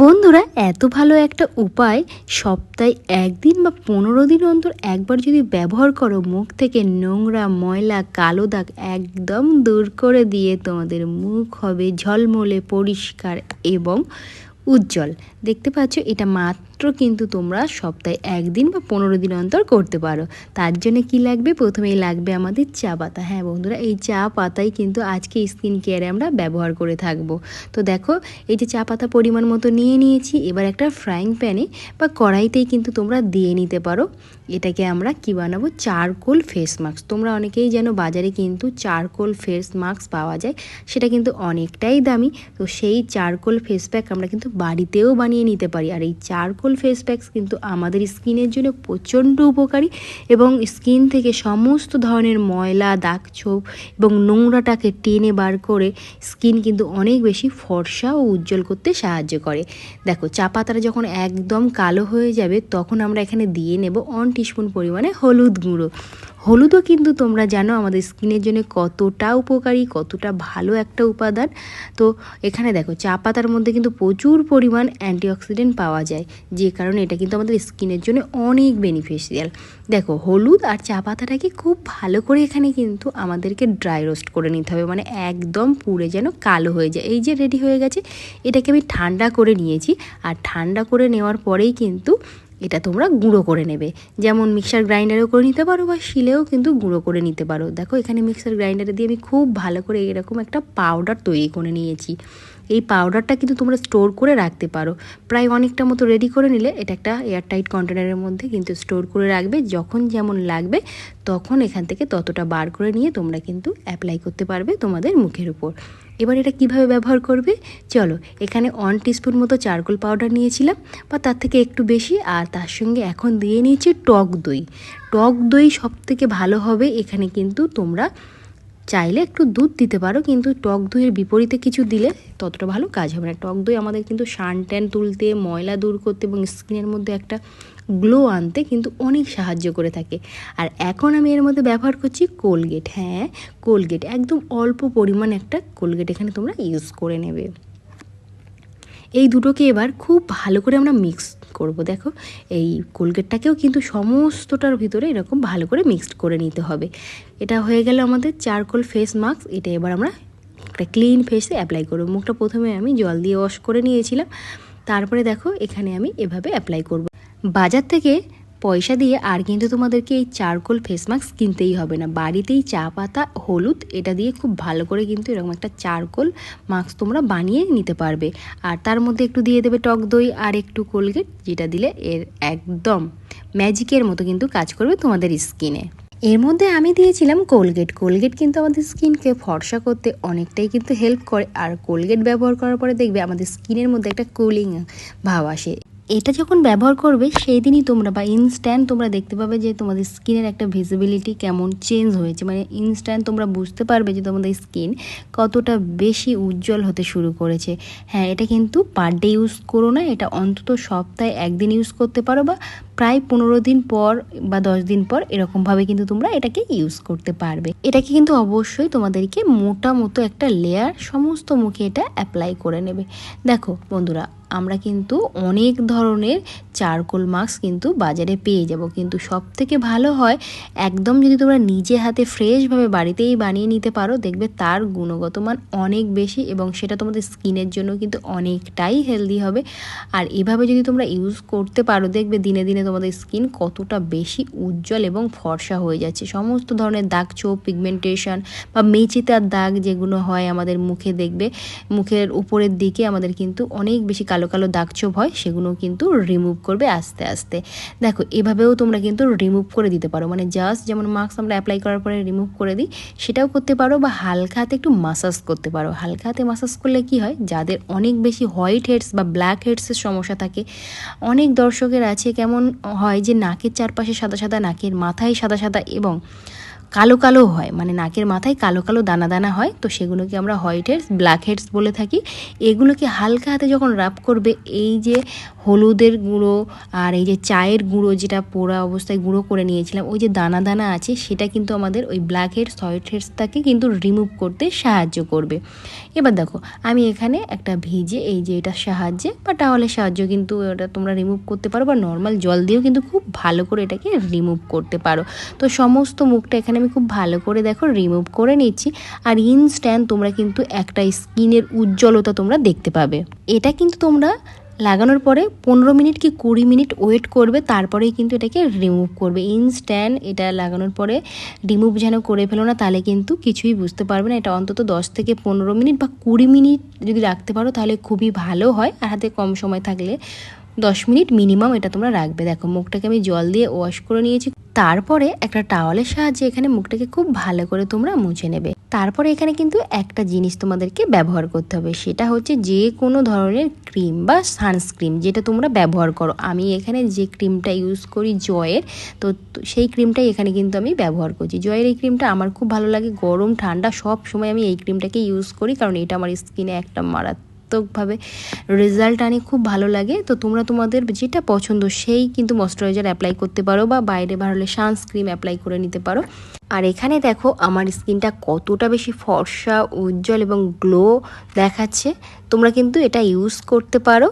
বন্ধুরা, এত ভালো একটা উপায় সপ্তাহে একদিন বা পনেরো দিন অন্তর একবার যদি ব্যবহার করো, মুখ থেকে নোংরা, ময়লা, কালো দাগ একদম দূর করে দিয়ে তোমাদের মুখ হবে ঝলমলে, পরিষ্কার এবং উজ্জ্বল। দেখতে পাচ্ছ, এটা মাত্র কিন্তু তোমরা সপ্তাহে একদিন বা পনেরো দিন অন্তর করতে পারো। তার জন্য কি লাগবে? প্রথমেই লাগবে আমাদের চা পাতা। হ্যাঁ বন্ধুরা, এই চা পাতাই কিন্তু আজকে স্কিন কেয়ারে আমরা ব্যবহার করে থাকব। তো দেখো, এই যে চা পাতা পরিমাণ মতো নিয়ে নিয়েছি। এবার একটা ফ্রাইং প্যানে বা কড়াইতেই কিন্তু তোমরা দিয়ে নিতে পারো। এটাকে আমরা কি বানাবো? চারকোল ফেস মাস্ক তোমরা অনেকেই যেন বাজারে কিন্তু চারকোল ফেস মাস্ক পাওয়া যায়। সেটা কিন্তু অনেকটাই দামি। তো সেই চারকোল ফেস প্যাক আমরা কিন্তু বাড়িতেও বানিয়ে নিতে পারি। আর এই চারকোল ফেস প্যাকস কিন্তু আমাদের স্কিনের জন্য প্রচণ্ড উপকারী এবং স্কিন থেকে সমস্ত ধরনের ময়লা দাগ ছোপ এবং নোংরাটাকে টেনে বার করে স্কিন কিন্তু অনেক বেশি ফর্সা ও উজ্জ্বল করতে সাহায্য করে। দেখো, চা পাতাটা যখন একদম কালো হয়ে যাবে তখন আমরা এখানে দিয়ে নেব অন টিস্পুন পরিমাণে হলুদ গুঁড়ো। হলুদও কিন্তু তোমরা জানো আমাদের স্কিনের জন্য কতটা উপকারী, কতটা ভালো একটা উপাদান। তো এখানে দেখো, চা পাতার মধ্যে কিন্তু প্রচুর পরিমাণ অ্যান্টিঅক্সিডেন্ট পাওয়া যায়, যে কারণে এটা কিন্তু আমাদের স্কিনের জন্য অনেক বেনিফিশিয়াল। দেখো, হলুদ আর চা পাতাটাকে খুব ভালো করে এখানে কিন্তু আমাদেরকে ড্রাই রোস্ট করে নিতে হবে মানে একদম পুড়ে যেন কালো হয়ে যায়। এই যে রেডি হয়ে গেছে, এটাকে আমি ঠান্ডা করে নিয়েছি, আর ঠান্ডা করে নেওয়ার পরেই কিন্তু এটা তোমরা গুঁড়ো করে নেবে। যেমন মিক্সার গ্রাইন্ডারেও করে নিতে পারো বা শিলেও কিন্তু গুঁড়ো করে নিতে পারো। দেখো, এখানে মিক্সার গ্রাইন্ডারে দিয়ে আমি খুব ভালো করে এরকম একটা পাউডার তৈরি করে নিয়েছি। এই পাউডারটা কিন্তু তোমরা স্টোর করে রাখতে পারো। প্রায় অনেকটা মতো রেডি করে নিলে এটা একটা এয়ারটাইট কন্টেনারের মধ্যে কিন্তু স্টোর করে রাখবে। যখন যেমন লাগবে, তখন এখান থেকে ততটা বার করে নিয়ে তোমরা কিন্তু অ্যাপ্লাই করতে পারবে তোমাদের মুখের উপর। এবার এটা কীভাবে ব্যবহার করবে? চলো, এখানে ওয়ান টিস্পুন মতো চারকোল পাউডার নিয়েছিলাম, বা তার থেকে একটু বেশি, আর তার সঙ্গে এখন দিয়ে নিয়েছি টক দই। টক দই সব থেকে ভালো হবে, এখানে কিন্তু তোমরা চাইলে একটু দুধ দিতে পারো, কিন্তু টক দইয়ের বিপরীতে কিছু দিলে ততটা ভালো কাজ হবে না। টক দই আমাদের কিন্তু সান ট্যান তুলতে, ময়লা দূর করতে এবং স্কিনের মধ্যে একটা গ্লো আনতে কিন্তু অনেক সাহায্য করে থাকে। আর এখন আমি এর মধ্যে ব্যবহার করছি কোলগেট হ্যাঁ কোলগেট একদম অল্প পরিমাণ একটা কোলগেট এখানে তোমরা ইউজ করে নেবে। এই দুটোকে এবার খুব ভালো করে আমরা মিক্স করব। দেখো, এই কোলগেটটাকেও কিন্তু সমস্তটার ভিতরে এরকম ভালো করে মিক্সড করে নিতে হবে। এটা হয়ে গেল আমাদের চারকোল ফেস মাস্ক এটা এবার আমরা একটা ক্লিন ফেসে অ্যাপ্লাই করব। মুখটা প্রথমে আমি জল দিয়ে ওয়াশ করে নিয়েছিলাম। তারপরে দেখো, এখানে আমি এভাবে অ্যাপ্লাই করব। বাজার থেকে পয়সা দিয়ে আর কিন্তু তোমাদেরকে এই চারকোল ফেস মাস্ক কিনতেই হবে না। বাড়িতেই চা পাতা, হলুদ, এটা দিয়ে খুব ভালো করে কিন্তু এরকম একটা চারকোল মাস্ক তোমরা বানিয়ে নিতে পারবে। আর তার মধ্যে একটু দিয়ে দেবে টক দই আর একটু কোলগেট, যেটা দিলে এর একদম ম্যাজিকের মতো কিন্তু কাজ করবে তোমাদের স্কিনে এর মধ্যে আমি দিয়েছিলাম কোলগেট। কোলগেট কিন্তু আমাদের স্কিনকে ফর্সা করতে অনেকটাই কিন্তু হেল্প করে। আর কোলগেট ব্যবহার করার পরে দেখবে আমাদের স্কিনের মধ্যে একটা কুলিং ভাব আসে। এটা যখন ব্যবহার করবে, সেই দিনই তোমরা বা ইনস্ট্যান্ট তোমরা দেখতে পাবে যে তোমাদের স্কিনের একটা ভিজিবিলিটি কেমন চেঞ্জ হয়েছে। মানে ইনস্ট্যান্ট তোমরা বুঝতে পারবে যে তোমাদের স্কিন কতটা বেশি উজ্জ্বল হতে শুরু করেছে। হ্যাঁ এটা কিন্তু পার ডে ইউজ করো না, এটা অন্তত সপ্তাহে একদিন ইউজ করতে পারো বা প্রায় পনেরো দিন পর বা দশ দিন পর এরকমভাবে কিন্তু তোমরা এটাকে ইউজ করতে পারবে। এটাকে কিন্তু অবশ্যই তোমাদেরকে মোটা মতো একটা লেয়ার সমস্ত মুখে এটা অ্যাপ্লাই করে নেবে। দেখো বন্ধুরা, আমরা কিন্তু অনেক ধরনের চারকোল মাস্ক কিন্তু বাজারে পেয়ে যাব। কিন্তু সব থেকে ভালো হয়, একদম যদি তোমরা নিজে হাতে ফ্রেশভাবে বাড়িতেই বানিয়ে নিতে পারো, দেখবে তার গুণগত মান অনেক বেশি এবং সেটা তোমাদের স্কিনের জন্য কিন্তু অনেকটাই হেলদি হবে। আর এভাবে যদি তোমরা ইউজ করতে পারো, দেখবে দিনে দিনে তোমাদের স্কিন কতটা বেশি উজ্জ্বল এবং ফর্সা হয়ে যাচ্ছে। সমস্ত ধরনের দাগ চোপ পিগমেন্টেশন বা মেচিতার দাগ যেগুলো হয় আমাদের মুখে দেখবে, মুখের উপরের দিকে আমাদের কিন্তু অনেক বেশি কালো কালো দাগ চোপ হয়, সেগুলো কিন্তু রিমুভ করবে আস্তে আস্তে। দেখো, এভাবেও তোমরা কিন্তু রিমুভ করে দিতে পারো। মানে জাস্ট যেমন মাস্ক আমরা অ্যাপ্লাই করার পরে রিমুভ করে দিই, সেটাও করতে পারো বা হালকা হাতে একটু মাসাজ করতে পারো। হালকা হাতে মাসাজ করলে কি হয়? যাদের অনেক বেশি হোয়াইট হেডস বা ব্ল্যাক হেডসের সমস্যা থাকে, অনেক দর্শকের আছে কেমন হয় যে নাকের চারপাশে সাদা সাদা নাকের মাথায় সাদা সাদা এবং কালো কালো হয় মানে নাকের মাথায় কালো কালো দানা দানা হয়, তো সেগুলোকে আমরা হোয়াইট হেডস ব্ল্যাক হেডস বলে থাকি। এগুলোকে হালকা হাতে যখন রাব করবে, এই যে হলুদের গুঁড়ো আর এই যে চায়ের গুঁড়ো যেটা পোড়া অবস্থায় গুঁড়ো করে নিয়েছিলাম, ওই যে দানা দানা আছে, সেটা কিন্তু আমাদের ওই ব্ল্যাক হেডস হোয়াইট হেডসটাকে কিন্তু রিমুভ করতে সাহায্য করবে। এবার দেখো, আমি এখানে একটা ভিজে, এই যে এটার সাহায্যে, বা টাওয়ালের সাহায্যে কিন্তু ওটা তোমরা রিমুভ করতে পারো, বা নর্মাল জল দিয়েও কিন্তু খুব ভালো করে এটাকে রিমুভ করতে পারো। তো সমস্ত মুখটা এখানে আমি খুব ভালো করে দেখো রিমুভ করে নিচ্ছি। আর ইনস্ট্যান্ট তোমরা কিন্তু একটা স্কিনের উজ্জ্বলতা তোমরা দেখতে পাবে। এটা কিন্তু তোমরা লাগানোর পরে পনেরো মিনিট কি কুড়ি মিনিট ওয়েট করবে, তারপরেই কিন্তু এটাকে রিমুভ করবে। ইনস্ট্যান্ট এটা লাগানোর পরে রিমুভ যেন করে ফেলো না, তাহলে কিন্তু কিছুই বুঝতে পারবে না। এটা অন্তত দশ থেকে পনেরো মিনিট বা কুড়ি মিনিট যদি রাখতে পারো, তাহলে খুবই ভালো হয়। আর হাতে কম সময় থাকলে দশ মিনিট মিনিমাম এটা তোমরা রাখবে। দেখো, মুখটাকে আমি জল দিয়ে ওয়াশ করে নিয়েছি। তারপরে একটা টাওয়ালের সাহায্যে এখানে মুখটাকে খুব ভালো করে তোমরা মুছে নেবে। তারপরে এখানে কিন্তু একটা জিনিস তোমাদেরকে ব্যবহার করতে হবে, সেটা হচ্ছে যে কোনো ধরনের ক্রিম বা সানস্ক্রিন যেটা তোমরা ব্যবহার করো। আমি এখানে যে ক্রিমটা ইউজ করি জয়ের, তো সেই ক্রিমটাই এখানে কিন্তু আমি ব্যবহার করছি। জয়ের এই ক্রিমটা আমার খুব ভালো লাগে, গরম, ঠান্ডা, সব সময় আমি এই ক্রিমটাকে ইউজ করি, কারণ এটা আমার স্কিনে একটা মারাত্মকভাবে রেজাল্ট আনে, খুব ভালো লাগে। তো তোমরা তোমাদের যেটা পছন্দ সেই কিন্তু ময়শ্চারাইজার অ্যাপ্লাই করতে পারো বা বাইরে বার হলে সানস্ক্রিম অ্যাপ্লাই করে নিতে পারো। আর এখানে দেখো আমার স্কিনটা কতটা বেশি ফর্সা, উজ্জ্বল এবং গ্লো দেখাচ্ছে। তোমরা কিন্তু এটা ইউজ করতে পারো।